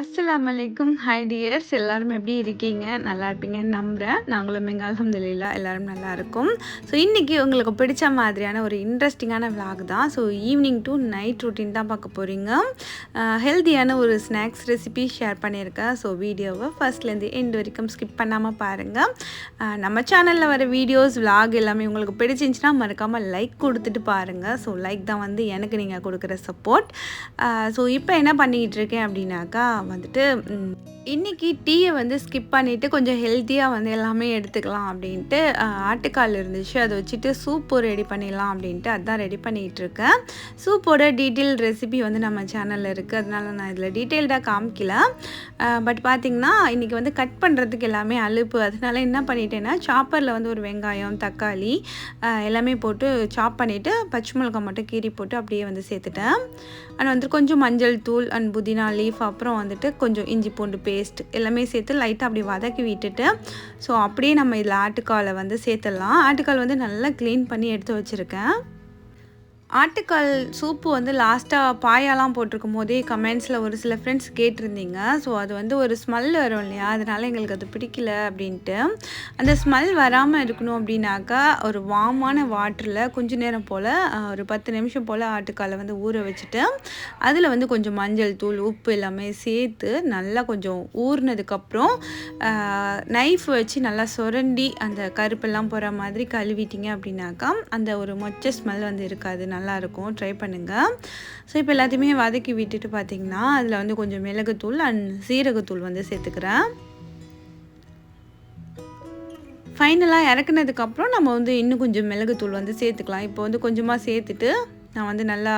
அஸ்லாம் வலைக்கும் hi tears எல்லோரும் எப்படி இருக்கீங்க? நல்லா இருப்பீங்கன்னு நம்புறேன். நாங்களும் எங்கள் அல்ஹம்துலில்லாஹ் எல்லாரும் நல்லா ஸோ இன்றைக்கி உங்களுக்கு பிடிச்ச மாதிரியான ஒரு இன்ட்ரெஸ்டிங்கான விலாக் தான். So evening to night routine தான் பார்க்க போகிறீங்க ஹெல்த்தியான ஹெல்தியான ஒரு ஸ்நாக்ஸ் ரெசிபி ஷேர் பண்ணியிருக்கேன். ஸோ வீடியோவை ஃபர்ஸ்ட்லேருந்து எண்ட் வரைக்கும் ஸ்கிப் பண்ணாமல் பாருங்கள் நம்ம சேனலில் வர வீடியோஸ், விலாக் எல்லாமே உங்களுக்கு பிடிச்சிருந்துச்சின்னா மறக்காமல் லைக் கொடுத்துட்டு பாருங்கள் ஸோ லைக் தான் வந்து எனக்கு நீங்கள் கொடுக்குற சப்போர்ட். ஸோ இப்போ என்ன பண்ணிக்கிட்டு இருக்கேன் அப்படின்னாக்கா வந்துட்டு இன்றைக்கி இன்னைக்கு டீயை வந்து ஸ்கிப் பண்ணிவிட்டு கொஞ்சம் ஹெல்த்தியாக வந்து எல்லாமே எடுத்துக்கலாம் அப்படின்ட்டு ஆட்டுக்கால் இருந்துச்சு. அதை வச்சுட்டு சூப்பு ரெடி பண்ணிடலாம் அப்படின்ட்டு அதான் ரெடி பண்ணிக்கிட்டு இருக்கேன். சூப்போட டீட்டெயில் ரெசிபி வந்து நம்ம சேனலில் இருக்குது. அதனால நான் இதில் டீட்டெயில்டாக காமிக்கல. பட் பார்த்திங்கன்னா இன்றைக்கி வந்து கட் பண்ணுறதுக்கு எல்லாமே அலுப்பு. அதனால என்ன பண்ணிட்டேன்னா சாப்பரில் வந்து ஒரு வெங்காயம், தக்காளி எல்லாமே போட்டு சாப் பண்ணிவிட்டு பச்சை மிளகாய் மட்டும் கீறி போட்டு அப்படியே வந்து சேர்த்துட்டேன். அண்ட் வந்து கொஞ்சம் மஞ்சள் தூள் அண்ட் புதினா லீஃப் அப்புறம் வந்துட்டு கொஞ்சம் இஞ்சி பூண்டு பேஸ்ட் எல்லாமே சேர்த்து லைட்டாக அப்படி வதக்கி விட்டுட்டு ஸோ அப்படியே நம்ம இதில் ஆட்டுக்காலை வந்து சேர்த்துடலாம். ஆட்டுக்கால் வந்து நல்லா க்ளீன் பண்ணி எடுத்து வச்சுருக்கேன். ஆட்டுக்கால் சூப்பு வந்து லாஸ்ட்டாக பாயாலாம் போட்டிருக்கும் போதே கமெண்ட்ஸில் ஒரு சில ஃப்ரெண்ட்ஸ் கேட்டிருந்தீங்க. ஸோ அது வந்து ஒரு ஸ்மெல் வரும் இல்லையா? அதனால் எங்களுக்கு அது பிடிக்கல அப்படின்ட்டு. அந்த ஸ்மெல் வராமல் இருக்கணும் அப்படின்னாக்கா ஒரு வார்மான வாட்டரில் கொஞ்ச நேரம் போல் ஒரு 10 நிமிஷம் போல் ஆட்டுக்காலை வந்து ஊற வச்சுட்டு, அதில் வந்து கொஞ்சம் மஞ்சள் தூள், உப்பு எல்லாமே சேர்த்து நல்லா கொஞ்சம் ஊறினதுக்கப்புறம் நைஃப் வச்சு நல்லா சுரண்டி அந்த கருப்பெல்லாம் போகிற மாதிரி கழுவிட்டீங்க அப்படின்னாக்கா அந்த ஒரு மொச்ச ஸ்மெல் வந்து இருக்காது. நல்லாயிருக்கும். ட்ரை பண்ணுங்கள். ஸோ இப்போ எல்லாத்தையுமே வதக்கி விட்டுட்டு பார்த்தீங்கன்னா, அதில் வந்து கொஞ்சம் மிளகுத்தூள் அண்ட் சீரகத்தூள் வந்து சேர்த்துக்கிறேன். ஃபைனலாக இறக்குனதுக்கப்புறம் நம்ம வந்து இன்னும் கொஞ்சம் மிளகுத்தூள் வந்து சேர்த்துக்கலாம். இப்போ வந்து கொஞ்சமாக சேர்த்துட்டு நான் வந்து நல்லா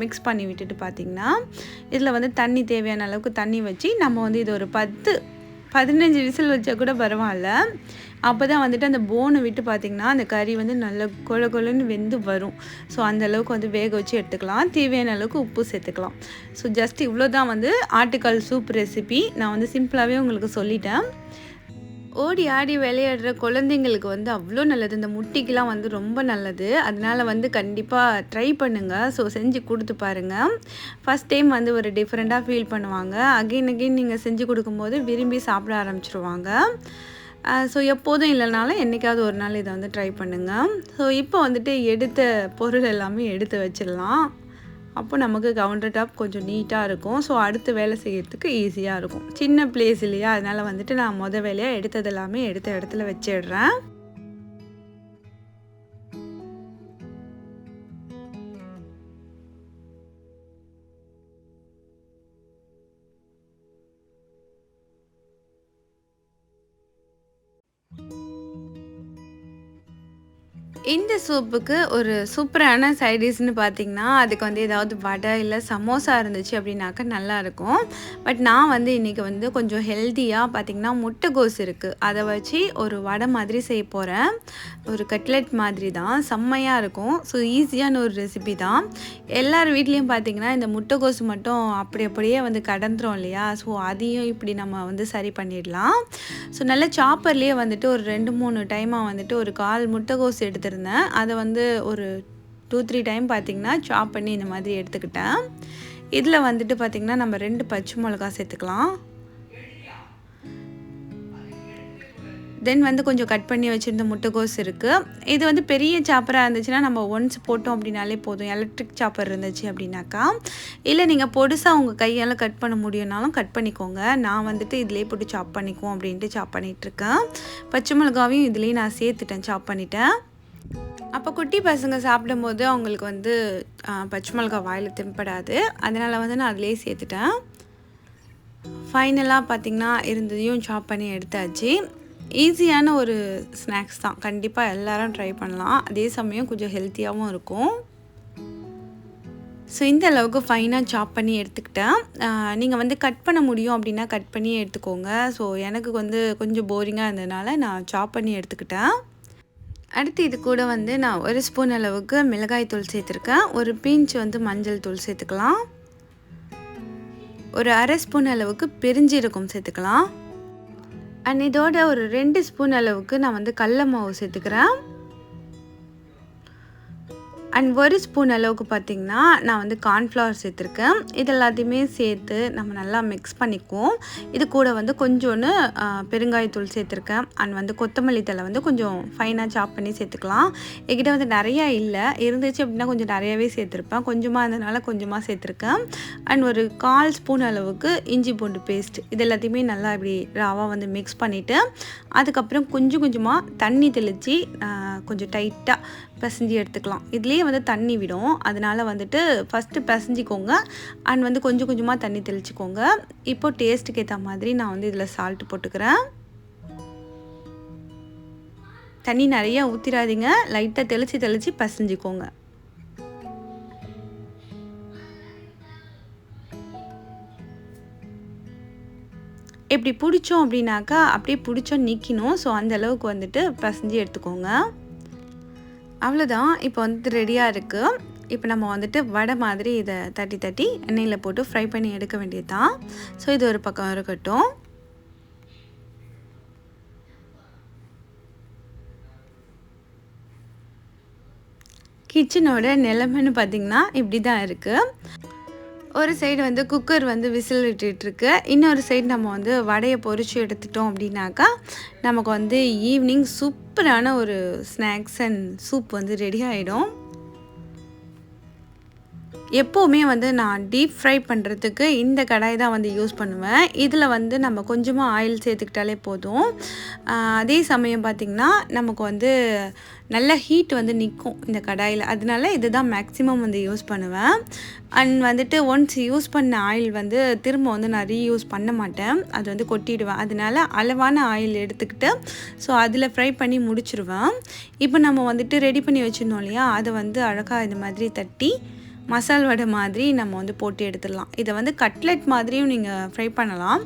மிக்ஸ் பண்ணி விட்டுட்டு பார்த்தீங்கன்னா, இதில் வந்து தண்ணி தேவையான அளவுக்கு தண்ணி வச்சு நம்ம வந்து இது ஒரு 10, 15 விசில் வச்சா கூட பரவாயில்ல. அப்போ தான் வந்துட்டு அந்த போனை விட்டு பார்த்தீங்கன்னா, அந்த கறி வந்து நல்லா கொழ கொழன்னு வெந்து வரும். ஸோ அந்த அளவுக்கு வந்து வேக வச்சு எடுத்துக்கலாம். தேவையான அளவுக்கு உப்பு சேர்த்துக்கலாம். ஸோ ஜஸ்ட் இவ்வளோ தான் வந்து ஆட்டுக்கால் சூப் ரெசிபி. நான் வந்து சிம்பிளாகவே உங்களுக்கு சொல்லிட்டேன். ஓடி ஆடி விளையாடுற குழந்தைங்களுக்கு வந்து அவ்வளோ நல்லது. இந்த முட்டிக்கெலாம் வந்து ரொம்ப நல்லது. அதனால வந்து கண்டிப்பாக ட்ரை பண்ணுங்கள் ஸோ செஞ்சு கொடுத்து பாருங்க. ஃபர்ஸ்ட் டைம் வந்து ஒரு டிஃப்ரெண்ட்டாக ஃபீல் பண்ணுவாங்க. அகைன் அகைன் நீங்கள் செஞ்சு கொடுக்கும்போது விரும்பி சாப்பிட ஆரம்பிச்சிருவாங்க ஸோ எப்போதும் இல்லைனாலும் என்னைக்காவது ஒரு நாள் இதை வந்து ட்ரை பண்ணுங்கள் ஸோ இப்போ வந்துட்டு எடுத்த பொருள் எல்லாமே எடுத்து வச்சிடலாம். அப்போ நமக்கு கவுண்டர் டாப் கொஞ்சம் நீட்டாக இருக்கும். ஸோ அடுத்து வேலை செய்கிறதுக்கு ஈஸியாக இருக்கும். சின்ன பிளேஸ் இல்லையா? அதனால் வந்துட்டு நான் மொதல் வேலையாக எடுத்தது எல்லாமே எடுத்த இடத்துல வச்சிடுறேன். சூப்புக்கு ஒரு சூப்பரான சைடிஷ்னு பார்த்திங்கன்னா பார்த்தீங்கன்னா, அதுக்கு வந்து ஏதாவது வடை இல்லை சமோசா இருந்துச்சு அப்படின்னாக்கா நல்லாயிருக்கும். பட் நான் வந்து இன்றைக்கி வந்து கொஞ்சம் ஹெல்த்தியாக பார்த்தீங்கன்னா, முட்டைகோஸ் இருக்குது. அதை வச்சு ஒரு வடை மாதிரி செய்ய போகிறேன். ஒரு கட்லெட் மாதிரி தான். செம்மையாக இருக்கும். ஸோ ஈஸியான ஒரு ரெசிபி தான். எல்லார் வீட்லேயும் பார்த்தீங்கன்னா, இந்த முட்டைகோஸ் மட்டும் அப்படி அப்படியே வந்து கடந்துரும் இல்லையா? ஸோ அதையும் இப்படி நம்ம வந்து சரி பண்ணிடலாம். ஸோ நல்லா சாப்பர்லேயே வந்துட்டு ஒரு 2, 3 டைமாக வந்துட்டு ஒரு 1/4 முட்டைகோஸ் எடுத்திருந்தேன். அதை வந்து ஒரு 2, 3 டைம் பார்த்தீங்கன்னா, சாப் பண்ணி இந்த மாதிரி எடுத்துக்கிட்டேன். இதில் வந்துட்டு பார்த்தீங்கன்னா, நம்ம ரெண்டு பச்சை மிளகா சேர்த்துக்கலாம். தென் வந்து கொஞ்சம் கட் பண்ணி வச்சுருந்த முட்டைகோஸ் இருக்குது. இது வந்து பெரிய சாப்பராக இருந்துச்சுன்னா, நம்ம ஒன்ஸ் போட்டோம் அப்படின்னாலே போதும். எலக்ட்ரிக் சாப்பர் இருந்துச்சு அப்படின்னாக்கா. இல்லை நீங்கள் பொடுசா உங்கள் கையால் கட் பண்ண முடியும்னாலும் கட் பண்ணிக்கோங்க. நான் வந்துட்டு இதிலே போட்டு சாப் பண்ணிக்குவோம் அப்படின்ட்டு சாப் பண்ணிகிட்ருக்கேன். பச்சை மிளகாவையும் இதுலேயும் நான் சேர்த்துட்டேன். சாப் பண்ணிட்டேன். அப்போ குட்டி பசங்க சாப்பிடும்போது அவங்களுக்கு வந்து பச்சை மிளகா வாயில் திம்படாது அதனால் வந்து நான் அதிலேயே சேர்த்துட்டேன். ஃபைனலாக பார்த்திங்கன்னா இருந்ததையும் சாப் பண்ணி எடுத்தாச்சு. ஈஸியான ஒரு ஸ்நாக்ஸ் தான். கண்டிப்பாக எல்லாரும் ட்ரை பண்ணலாம். அதே சமயம் கொஞ்சம் ஹெல்த்தியாகவும் இருக்கும். ஸோ இந்த அளவுக்கு ஃபைனாக சாப் பண்ணி எடுத்துக்கிட்டேன். நீங்கள் வந்து கட் பண்ண முடியும் அப்படின்னா கட் பண்ணி எடுத்துக்கோங்க. ஸோ எனக்கு வந்து கொஞ்சம் போரிங்காக இருந்ததுனால நான் சாப் பண்ணி எடுத்துக்கிட்டேன். அடுத்து இது கூட வந்து நான் ஒரு ஸ்பூன் அளவுக்கு மிளகாய் தூள் சேர்த்துருக்கேன். ஒரு பீஞ்ச் வந்து மஞ்சள் தூள் சேர்த்துக்கலாம். ஒரு அரை ஸ்பூன் அளவுக்கு பெருஞ்சீரகம் சேர்த்துக்கலாம். அண்ட் இதோட ஒரு ரெண்டு ஸ்பூன் அளவுக்கு நான் வந்து கடல மாவு சேர்த்துக்கிறேன். அண்ட் ஒரு ஸ்பூன் அளவுக்கு பார்த்திங்கன்னா நான் வந்து கார்ன்ஃப்ளவர் சேர்த்துருக்கேன். இது எல்லாத்தையுமே சேர்த்து நம்ம நல்லா மிக்ஸ் பண்ணிக்குவோம். இது கூட வந்து கொஞ்சோன்னு பெருங்காயத்தூள் சேர்த்துருக்கேன். அண்ட் வந்து கொத்தமல்லி தழை வந்து கொஞ்சம் ஃபைனாக சாப் பண்ணி சேர்த்துக்கலாம். என்கிட்ட வந்து நிறையா இல்லை. இருந்துச்சு அப்படின்னா கொஞ்சம் நிறையாவே சேர்த்துருப்பேன். கொஞ்சமாக இருந்ததுனால கொஞ்சமாக சேர்த்துருக்கேன். அண்ட் ஒரு கால் ஸ்பூன் அளவுக்கு இஞ்சி பூண்டு பேஸ்ட் இது எல்லாத்தையுமே நல்லா இப்படி ராவாக வந்து மிக்ஸ் பண்ணிவிட்டு அதுக்கப்புறம் கொஞ்சம் கொஞ்சமாக தண்ணி தெளித்து கொஞ்சம் டைட்டாக பிசைஞ்சு எடுத்துக்கலாம். இதுலேயே வந்து தண்ணி விடும். அதனால வந்துட்டு ஃபஸ்ட்டு பிசைஞ்சிக்கோங்க. அண்ட் வந்து கொஞ்சம் கொஞ்சமாக தண்ணி தெளிச்சுக்கோங்க. இப்போ டேஸ்ட்டுக்கு ஏற்ற மாதிரி நான் வந்து இதில் சால்ட் போட்டுக்கிறேன். தண்ணி நிறையா ஊற்றிடாதீங்க லைட்டாக தெளித்து தெளித்து பிசைஞ்சிக்கோங்க. இப்படி பிடிச்சோம் அப்படின்னாக்கா அப்படியே பிடிச்சோம் நிற்கணும் ஸோ அந்த அளவுக்கு வந்துட்டு பிசைஞ்சு எடுத்துக்கோங்க. அவ்வளோதான் இப்போ வந்துட்டு ரெடியாக இருக்குது இப்போ நம்ம வந்துட்டு வடை மாதிரி இதை தட்டி தட்டி எண்ணெயில் போட்டு ஃப்ரை பண்ணி எடுக்க வேண்டியது தான் ஸோ இது ஒரு பக்கம் இருக்கட்டும். கிச்சனோட நிலமைன்னு பார்த்திங்கன்னா இப்படி தான் இருக்குது ஒரு சைடு வந்து குக்கர் வந்து விசில் விட்டுட்டுருக்கு இன்னொரு சைடு நம்ம வந்து வடையை பொறிச்சு எடுத்துட்டோம் அப்படின்னாக்கா நமக்கு வந்து ஈவினிங் சூப்பரான ஒரு ஸ்நாக்ஸ் அண்ட் சூப் வந்து ரெடி ஆகிடும் எப்போவுமே வந்து நான் டீப் ஃப்ரை பண்ணுறதுக்கு இந்த கடாய் தான் வந்து யூஸ் பண்ணுவேன். இதில் வந்து நம்ம கொஞ்சமாக ஆயில் சேர்த்துக்கிட்டாலே போதும். அதே சமயம் பார்த்திங்கன்னா நமக்கு வந்து நல்ல ஹீட் வந்து நிற்கும் இந்த கடாயில். அதனால இதுதான் மேக்ஸிமம் வந்து யூஸ் பண்ணுவேன். அண்ட் வந்துட்டு ஒன்ஸ் யூஸ் பண்ண ஆயில் வந்து திரும்ப வந்து நான் ரீயூஸ் பண்ண மாட்டேன். அது வந்து கொட்டிடுவேன். அதனால அளவான ஆயில் எடுத்துக்கிட்டு ஸோ அதில் ஃப்ரை பண்ணி முடிச்சிருவேன். இப்போ நம்ம வந்துட்டு ரெடி பண்ணி வச்சுருந்தோம் இல்லையா? அதை வந்து அழகாக இந்த மாதிரி தட்டி மசால் வடை மாதிரி நம்ம வந்து போட்டு எடுத்துடலாம். இதை வந்து கட்லெட் மாதிரியும் நீங்கள் ஃப்ரை பண்ணலாம்.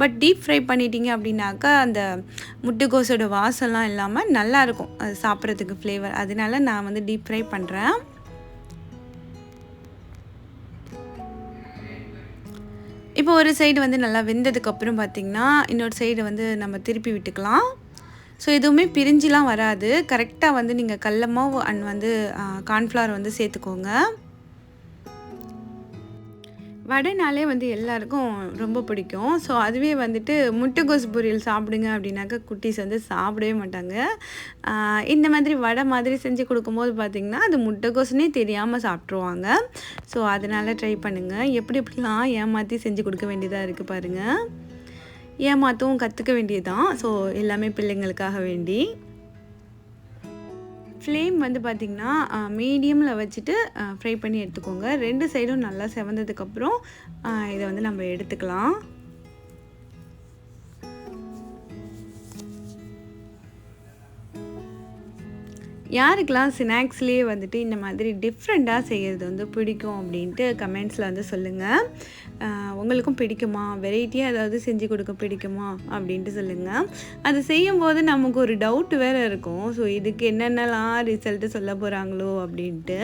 பட் டீப் ஃப்ரை பண்ணிட்டீங்க அப்படின்னாக்கா அந்த முட்டைகோஸோட வாசம்லாம் இல்லாமல் நல்லாயிருக்கும் அது சாப்பிட்றதுக்கு ஃப்ளேவர் அதனால நான் வந்து டீப் ஃப்ரை பண்ணுறேன் இப்போ ஒரு சைடு வந்து நல்லா வெந்ததுக்கப்புறம் பார்த்திங்கன்னா இன்னொரு சைடு வந்து நம்ம திருப்பி விட்டுக்கலாம். ஸோ எதுவுமே பிரிஞ்சுலாம் வராது. கரெக்டாக வந்து நீங்கள் கடல மாவு அண்ட் வந்து கார்ன்ஃப்ளவர் வந்து சேர்த்துக்கோங்க. வடைனாலே வந்து எல்லாருக்கும் ரொம்ப பிடிக்கும். ஸோ அதுவே வந்துட்டு முட்டைகோஸ் பொரியல் சாப்பிடுங்க அப்படின்னாக்கா குட்டீஸ் வந்து சாப்பிடவே மாட்டாங்க. இந்த மாதிரி வடை மாதிரி செஞ்சு கொடுக்கும்போது பார்த்திங்கன்னா அது முட்டைகோஸ்னே தெரியாமல் சாப்பிட்ருவாங்க ஸோ அதனால் ட்ரை பண்ணுங்கள் எப்படி எப்படிலாம் ஏமாற்றி செஞ்சு கொடுக்க வேண்டியதாக இருக்குது பாருங்கள் ஏமாற்றவும் கற்றுக்க வேண்டியதுதான். ஸோ எல்லாமே பிள்ளைங்களுக்காக வேண்டி. ஃப்ளேம் வந்து பார்த்திங்கன்னா மீடியமில் வச்சுட்டு ஃப்ரை பண்ணி எடுத்துக்கோங்க. ரெண்டு சைடும் நல்லா செவந்ததுக்கப்புறம் இதை வந்து நம்ம எடுத்துக்கலாம். யாருக்கெல்லாம் ஸ்நாக்ஸ்லேயே வந்துட்டு இந்த மாதிரி டிஃப்ரெண்ட்டாக செய்கிறது வந்து பிடிக்கும் அப்படின்ட்டு கமெண்ட்ஸில் வந்து சொல்லுங்கள் உங்களுக்கும் பிடிக்குமா? வெரைட்டியாக ஏதாவது செஞ்சு கொடுக்க பிடிக்குமா? அப்படின்ட்டு சொல்லுங்கள் அது செய்யும்போது நமக்கு ஒரு டவுட் வேறு இருக்கும். ஸோ இதுக்கு என்னென்னலாம் ரிசல்ட்டு சொல்ல போகிறாங்களோ அப்படின்ட்டு.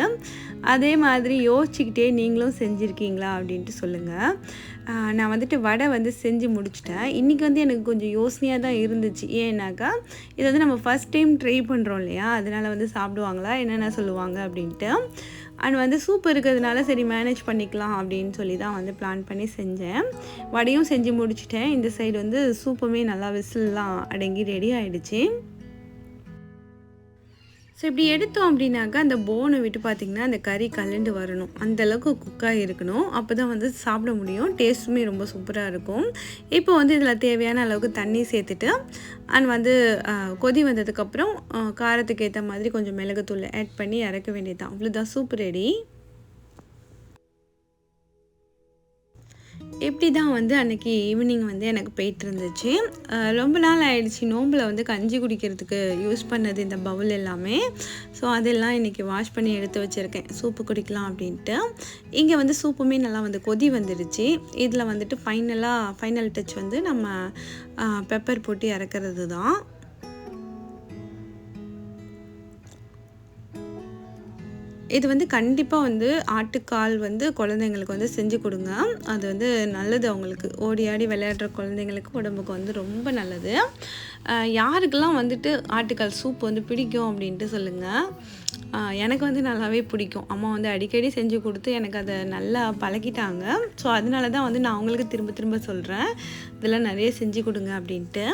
அதே மாதிரி யோசிச்சுக்கிட்டே நீங்களும் செஞ்சுருக்கீங்களா அப்படின்ட்டு சொல்லுங்கள் நான் வந்துட்டு வடை வந்து செஞ்சு முடிச்சிட்டேன். இன்றைக்கி வந்து எனக்கு கொஞ்சம் யோசனையாக தான் இருந்துச்சு. ஏன்னாக்கா இது வந்து நம்ம ஃபஸ்ட் டைம் ட்ரை பண்ணுறோம் இல்லையா? அதனால் வந்து சாப்பிடுவாங்களா? என்னென்ன சொல்லுவாங்க அப்படின்ட்டு. அண்ட் வந்து சூப் இருக்கிறதுனால சரி மேனேஜ் பண்ணிக்கலாம் அப்படின்னு சொல்லி தான் வந்து பிளான் பண்ணி செஞ்சேன். வடையும் செஞ்சு முடிச்சிட்டேன். இந்த சைடு வந்து சூப்புமே நல்லா விசில்லாம் அடங்கி ரெடி ஆகிடுச்சு ஸோ இப்படி எடுத்தோம் அப்படின்னாக்கா அந்த போனை விட்டு பார்த்திங்கன்னா அந்த கறி கலண்டு வரணும். அந்தளவுக்கு குக்காக இருக்கணும் அப்போ தான் வந்து சாப்பிட முடியும். டேஸ்ட்டுமே ரொம்ப சூப்பராக இருக்கும். இப்போ வந்து இதில் தேவையான அளவுக்கு தண்ணி சேர்த்துட்டு அண்ட் வந்து கொதி வந்ததுக்கப்புறம் காரத்துக்கு ஏற்ற மாதிரி கொஞ்சம் மிளகுத்தூள் ஆட் பண்ணி இறக்க வேண்டியது தான் அவ்வளோதான் சூப் ரெடி இப்படி தான் வந்து அன்றைக்கி ஈவினிங் வந்து எனக்கு போயிட்டு இருந்துச்சு. ரொம்ப நாள் ஆயிடுச்சு. நோம்பில் வந்து கஞ்சி குடிக்கிறதுக்கு யூஸ் பண்ணது இந்த பவுல் எல்லாமே. ஸோ அதெல்லாம் இன்றைக்கி வாஷ் பண்ணி எடுத்து வச்சுருக்கேன். சூப்பு குடிக்கலாம் அப்படின்ட்டு. இங்கே வந்து சூப்புமே நல்லா வந்து கொதி வந்துடுச்சு. இதில் வந்துட்டு ஃபைனலாக ஃபைனல் டச் வந்து நம்ம பெப்பர் போட்டு இறக்குறது தான் இது வந்து கண்டிப்பாக வந்து ஆட்டுக்கால் வந்து குழந்தைங்களுக்கு வந்து செஞ்சு கொடுங்க. அது வந்து நல்லது அவங்களுக்கு. ஓடி ஆடி விளையாடுற குழந்தைங்களுக்கு உடம்புக்கு வந்து ரொம்ப நல்லது. யாருக்கெல்லாம் வந்துட்டு ஆட்டுக்கால் சூப் வந்து பிடிக்கும் அப்படின்ட்டு சொல்லுங்கள் எனக்கு வந்து நல்லாவே பிடிக்கும். அம்மா வந்து அடிக்கடி செஞ்சு கொடுத்து எனக்கு அதை நல்லா பழகிட்டாங்க. ஸோ அதனால தான் வந்து நான் அவங்களுக்கு திரும்ப திரும்ப சொல்கிறேன் இதெல்லாம் நிறைய செஞ்சு கொடுங்க அப்படின்ட்டு.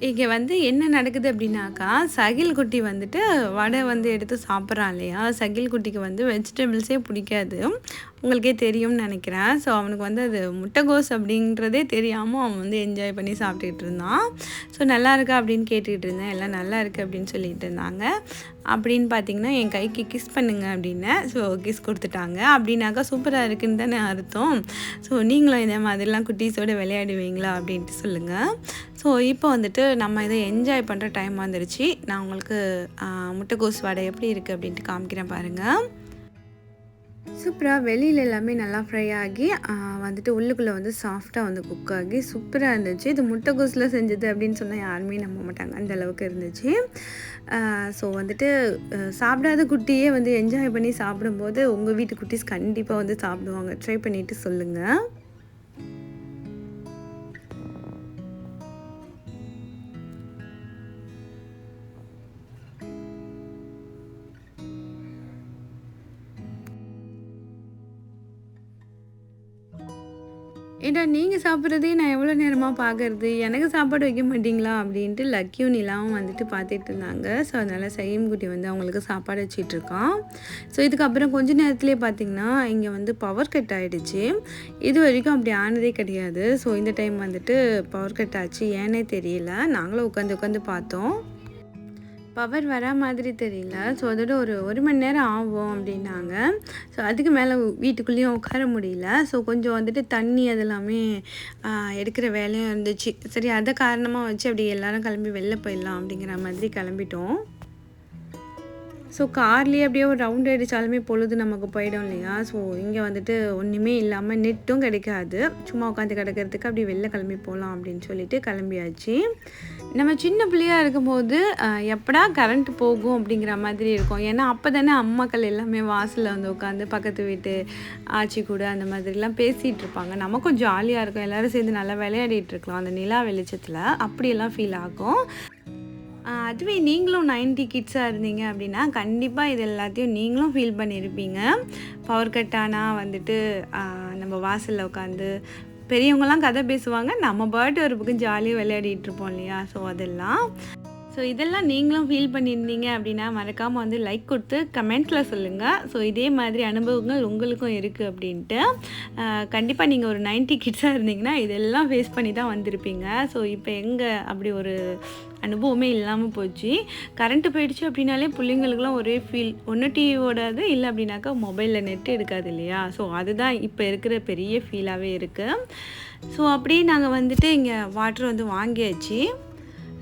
இங்கே வந்து என்ன நடக்குது அப்படின்னாக்கா சகில் குட்டி வந்துட்டு வடை வந்து எடுத்து சாப்பிட்றான் இல்லையா? சகில் குட்டிக்கு வந்து வெஜிடபிள்ஸே பிடிக்காது. உங்களுக்கே தெரியும்னு நினைக்கிறேன். ஸோ அவனுக்கு வந்து அது முட்டைகோஸ் அப்படின்றதே தெரியாமல் அவன் வந்து என்ஜாய் பண்ணி சாப்பிட்டுட்டு இருந்தான். ஸோ நல்லா இருக்கா அப்படின்னு கேட்டுக்கிட்டு இருந்தேன். எல்லாம் நல்லா இருக்குது அப்படின்னு சொல்லிட்டு இருந்தாங்க. அப்படின்னு பார்த்தீங்கன்னா என் கைக்கு கிஸ் பண்ணுங்க அப்படின்னு. ஸோ கிஸ் கொடுத்துட்டாங்க. அப்படின்னாக்கா சூப்பராக இருக்குன்னு தானே அர்த்தம். ஸோ நீங்களும் இதே மாதிரிலாம் குட்டீஸோடு விளையாடுவீங்களா அப்படின்ட்டு சொல்லுங்கள் ஸோ இப்போ வந்துட்டு நம்ம இதை என்ஜாய் பண்ணுற டைம் வந்துருச்சு. நான் உங்களுக்கு முட்டைகோஸ் வடை எப்படி இருக்குது அப்படின்ட்டு காமிக்கிறேன் பாருங்கள் சூப்பராக வெளியில் எல்லாமே நல்லா ஃப்ரை ஆகி வந்துட்டு உள்ளுக்குள்ளே வந்து சாஃப்டாக வந்து குக் ஆகி சூப்பராக இருந்துச்சு. இது முட்டைகோஸில் செஞ்சது அப்படின்னு சொன்னால் யாருமே நம்ப மாட்டாங்க. அந்த அளவுக்கு இருந்துச்சு. ஸோ வந்துட்டு சாப்பிடாத குட்டியே வந்து என்ஜாய் பண்ணி சாப்பிடும்போது உங்கள் வீட்டு குட்டீஸ் கண்டிப்பாக வந்து சாப்பிடுவாங்க. ட்ரை பண்ணிவிட்டு சொல்லுங்கள் ஏட்டா நீங்கள் சாப்பிட்றதே நான் எவ்வளோ நேரமாக பார்க்கறது எனக்கு சாப்பாடு வைக்க மாட்டீங்களா? அப்படின்ட்டு லக்கியும் நிலாவும் வந்துட்டு பார்த்துட்டு இருந்தாங்க. ஸோ அதனால் சைம் குட்டி வந்து அவங்களுக்கு சாப்பாடு வச்சிட்ருக்கான் ஸோ இதுக்கப்புறம் கொஞ்ச நேரத்துலேயே பார்த்தீங்கன்னா இங்கே வந்து பவர் கட் ஆகிடுச்சு இது வரைக்கும் அப்படி ஆனதே கிடையாது. ஸோ இந்த டைம் வந்துட்டு பவர் கட் ஆச்சு. ஏன்னே தெரியல. நாங்களும் உட்காந்து உட்காந்து பார்த்தோம். பவர் வர மாதிரி தெரியல. ஸோ அதோட ஒரு ஒரு மணி நேரம் ஆகும் அப்படின்னாங்க. ஸோ அதுக்கு மேலே வீட்டுக்குள்ளேயும் உட்கார முடியல. ஸோ கொஞ்சம் வந்துட்டு தண்ணி அதெல்லாமே எடுக்கிற வேலையும் இருந்துச்சு. சரி அதை காரணமாக வச்சு அப்படி எல்லாரும் கிளம்பி வெளில போயிடலாம் அப்படிங்கிற மாதிரி கிளம்பிட்டோம். ஸோ கார்லேயே அப்படியே ஒரு ரவுண்ட் அடித்தாலுமே பொழுது நமக்கு போயிடும் இல்லையா? ஸோ இங்கே வந்துட்டு ஒன்றுமே இல்லாமல் நெட்டும் கிடைக்காது. சும்மா உட்காந்து கிடக்கிறதுக்கு அப்படியே வெளில கிளம்பி போகலாம் அப்படின்னு சொல்லிட்டு கிளம்பியாச்சு. நம்ம சின்ன பிள்ளையா இருக்கும்போது எப்படா கரண்ட் போகும் அப்படிங்கிற மாதிரி இருக்கும். ஏன்னா அப்போ தானே அம்மாக்கள் எல்லாமே வாசலில் வந்து உட்காந்து பக்கத்து வீட்டு ஆச்சி கூட அந்த மாதிரிலாம் பேசிகிட்டு இருப்பாங்க. நமக்கும் ஜாலியாக இருக்கும். எல்லோரும் சேர்ந்து நல்லா விளையாடிட்டு இருக்கலாம். அந்த நிலா வெளிச்சத்தில் அப்படியெல்லாம் ஃபீல் ஆகும். அதுவே நீங்களும் 90 கிட்ஸாக இருந்தீங்க அப்படின்னா கண்டிப்பாக இது எல்லாத்தையும் நீங்களும் ஃபீல் பண்ணியிருப்பீங்க பவர் கட் ஆனால் வந்துட்டு நம்ம வாசலில் உட்காந்து பெரியவங்கலாம் கதை பேசுவாங்க. நம்ம பாட்டு ஒரு பக்கம் ஜாலியாக விளையாடிட்டு இருப்போம் இல்லையா? ஸோ அதெல்லாம் ஸோ இதெல்லாம் நீங்களும் ஃபீல் பண்ணியிருந்தீங்க அப்படின்னா மறக்காமல் வந்து லைக் கொடுத்து கமெண்ட்டில் சொல்லுங்கள் ஸோ இதே மாதிரி அனுபவங்கள் உங்களுக்கும் இருக்குது அப்படின்ட்டு. கண்டிப்பாக நீங்கள் ஒரு 90 கிட்ஸாக இருந்தீங்கன்னா இதெல்லாம் ஃபேஸ் பண்ணி தான் வந்திருப்பீங்க. ஸோ இப்போ எங்கே அப்படி ஒரு அனுபவமே இல்லாமல் போச்சு. கரண்ட்டு போயிடுச்சு அப்படின்னாலே பிள்ளைங்களுக்குலாம் ஒரே ஃபீல் ஒன்று டிவி ஓடாது இல்லை அப்படின்னாக்கா மொபைலில் நெட் எடுக்காது இல்லையா? ஸோ அதுதான் இப்போ இருக்கிற பெரிய ஃபீலாகவே இருக்குது ஸோ அப்படியே நாங்கள் வந்துட்டு இங்கே வாட்டர் வந்து வாங்கியாச்சு.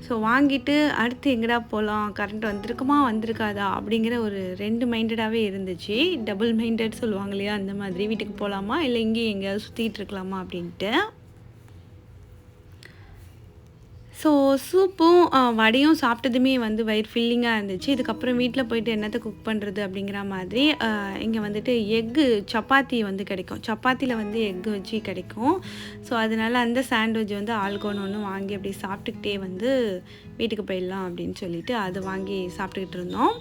ஸோ வாங்கிட்டு அடுத்து எங்கடா போகலாம் கரண்ட் வந்திருக்குமா? வந்திருக்காதா? அப்படிங்கிற ஒரு ரெண்டு மைண்டடாகவே இருந்துச்சு. டபுள் மைண்டட் சொல்லுவாங்க இல்லையா? அந்த மாதிரி வீட்டுக்கு போகலாமா இல்லை இங்கேயும் எங்கேயாவது சுற்றிட்டு இருக்கலாமா? அப்படின்ட்டு. ஸோ சூப்பும் வடையும் சாப்பிட்டதுமே வந்து வயிறு ஃபில்லிங்காக இருந்துச்சு. இதுக்கப்புறம் வீட்டில் போயிட்டு என்னத்தை குக் பண்ணுறது அப்படிங்கிற மாதிரி இங்கே வந்துட்டு எக்கு சப்பாத்தி வந்து கிடைக்கும். சப்பாத்தியில் வந்து எக்கு வச்சு கிடைக்கும். ஸோ அதனால அந்த சாண்ட்விச் வந்து ஆளுக்கு ஒன்று வாங்கி அப்படி சாப்பிட்டுக்கிட்டே வந்து வீட்டுக்கு போயிடலாம் அப்படின்னு சொல்லிட்டு அது வாங்கி சாப்பிட்டுக்கிட்டு இருந்தோம்.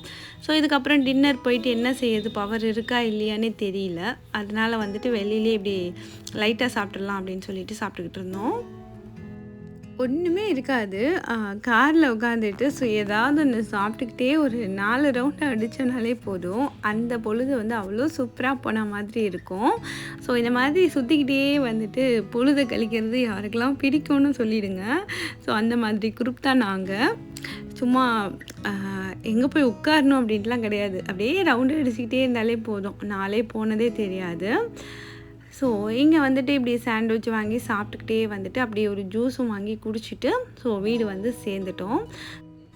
ஸோ இதுக்கப்புறம் டின்னர் போயிட்டு என்ன செய்யுது பவர் இருக்கா இல்லையானே தெரியல. அதனால வந்துட்டு வெளியிலே இப்படி லைட்டாக சாப்பிட்றலாம் அப்படின்னு சொல்லிட்டு சாப்பிட்டுக்கிட்டு இருந்தோம். ஒன்றுமே இருக்காது. காரில் உட்காந்துட்டு ஸோ ஏதாவது ஒன்று சாப்பிட்டுக்கிட்டே ஒரு நாலு ரவுண்டு அடித்தோனாலே போதும். அந்த பொழுது வந்து அவ்வளோ சூப்பராக போன மாதிரி இருக்கும். ஸோ இந்த மாதிரி சுற்றிக்கிட்டே வந்துட்டு பொழுதை கழிக்கிறது யாருக்கெல்லாம் பிடிக்கும்னு சொல்லிடுங்க. ஸோ அந்த மாதிரி குரூப் தான் நாங்கள் சும்மா எங்கே போய் உட்காரணும் அப்படின்ட்டுலாம் கிடையாது. அப்படியே ரவுண்டு அடிச்சுக்கிட்டே இருந்தாலே போதும். நாளே போனதே தெரியாது. ஸோ இங்கே வந்துட்டு இப்படி சாண்ட்விச் வாங்கி சாப்பிட்டுக்கிட்டே வந்துட்டு அப்படியே ஒரு ஜூஸும் வாங்கி குடிச்சிட்டு ஸோ வீடு வந்து சேர்ந்துட்டோம்.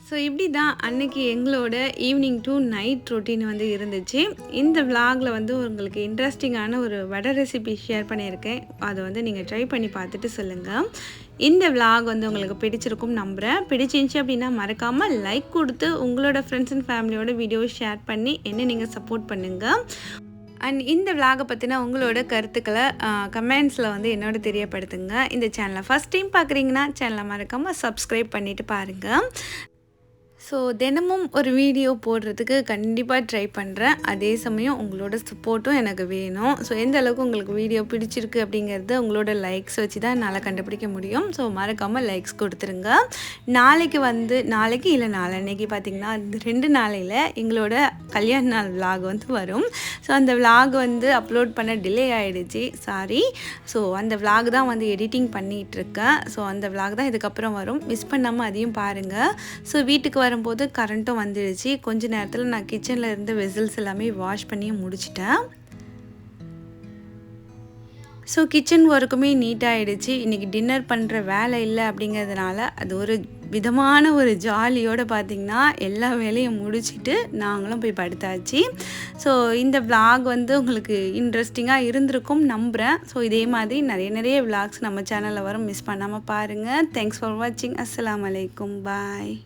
ஸோ இப்படி தான் அன்னைக்கு எங்களோட ஈவினிங் டு நைட் ரொட்டீன் வந்து இருந்துச்சு. இந்த விலாகில் வந்து உங்களுக்கு இன்ட்ரெஸ்டிங்கான ஒரு வடை ரெசிபி ஷேர் பண்ணியிருக்கேன். அதை வந்து நீங்கள் ட்ரை பண்ணி பார்த்துட்டு சொல்லுங்கள் இந்த விலாக் வந்து உங்களுக்கு பிடிச்சிருக்கும் நம்புகிறேன் பிடிச்சிருந்துச்சி அப்படின்னா மறக்காமல் லைக் கொடுத்து உங்களோட ஃப்ரெண்ட்ஸ் அண்ட் ஃபேமிலியோட வீடியோ ஷேர் பண்ணி என்ன நீங்கள் சப்போர்ட் பண்ணுங்கள் அண்ட் இந்த விலாகை பற்றின உங்களோட கருத்துக்களை கமெண்ட்ஸில் வந்து என்னோட தெரியப்படுத்துங்க. இந்த சேனலை ஃபஸ்ட் டைம் பார்க்குறீங்கன்னா சேனலை மறக்காமல் சப்ஸ்கிரைப் பண்ணிவிட்டு பாருங்கள் ஸோ தினமும் ஒரு வீடியோ போடுறதுக்கு கண்டிப்பாக ட்ரை பண்ணுறேன் அதே சமயம் உங்களோட சப்போர்ட்டும் எனக்கு வேணும். ஸோ எந்த அளவுக்கு உங்களுக்கு வீடியோ பிடிச்சிருக்கு அப்படிங்கிறது உங்களோட லைக்ஸ் வச்சு தான் என்னால் கண்டுபிடிக்க முடியும். ஸோ மறக்காமல் லைக்ஸ் கொடுத்துருங்க. நாளைக்கு வந்து நாளைக்கு இல்லை நாளன்னைக்கு பார்த்திங்கன்னா இந்த ரெண்டு நாளையில் எங்களோட கல்யாண நாள் விலாக் வந்து வரும். ஸோ அந்த விலாக் வந்து அப்லோட் பண்ண டிலே ஆகிடுச்சு சாரி ஸோ அந்த விலாக் தான் வந்து எடிட்டிங் பண்ணிகிட்ருக்கேன் ஸோ அந்த விலாக் தான் இதுக்கப்புறம் வரும். மிஸ் பண்ணாமல் அதையும் பாருங்கள் ஸோ வீட்டுக்கு வர வரும்போது கரண்ட்டும் வந்துடுச்சு. கொஞ்ச நேரத்தில் நான் கிச்சனில் இருந்த வெசல்ஸ் எல்லாமே வாஷ் பண்ணி முடிச்சிட்டேன். ஸோ கிச்சன் ஒர்க்குமே நீட்டாகிடுச்சு இன்றைக்கி டின்னர் பண்ணுற வேலை இல்லை அப்படிங்கிறதுனால அது ஒரு விதமான ஒரு ஜாலியோடு பார்த்திங்கன்னா எல்லா வேலையும் முடிச்சுட்டு நாங்களும் போய் படுத்தாச்சு. ஸோ இந்த விளாக் வந்து உங்களுக்கு இன்ட்ரெஸ்டிங்காக இருந்திருக்கும் நம்புகிறேன் ஸோ இதே மாதிரி நிறைய நிறைய விளாக்ஸ் நம்ம சேனலில் வரும். மிஸ் பண்ணாமல் பாருங்கள் தேங்க்ஸ் ஃபார் வாட்சிங் அஸ்லாம் வலைக்கும் பாய்